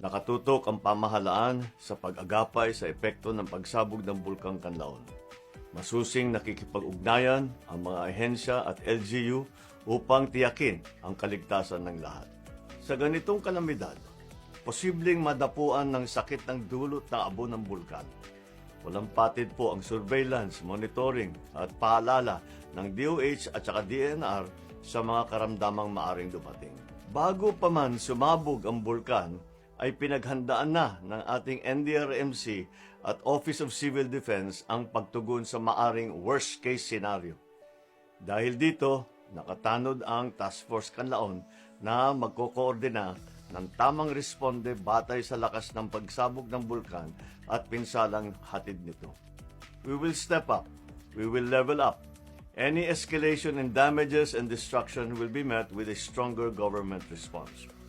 Nakatutok ang pamahalaan sa pag-agapay sa epekto ng pagsabog ng Bulkang Kanlaon. Masusing nakikipag-ugnayan ang mga ahensya at LGU upang tiyakin ang kaligtasan ng lahat. Sa ganitong kalamidad, posibleng madapuan ng sakit ng dulot na abo ng bulkan. Walang patid po ang surveillance, monitoring at paalala ng DOH at saka DNR sa mga karamdamang maaring dumating. Bago pa man sumabog ang bulkan, ay pinaghandaan na ng ating NDRMC at Office of Civil Defense ang pagtugon sa maaring worst case scenario. Dahil dito, nakatanod ang Task Force Kanlaon na magkokoordina ng tamang responde batay sa lakas ng pagsabog ng bulkan at pinsalang hatid nito. We will step up. We will level up. Any escalation in damages and destruction will be met with a stronger government response.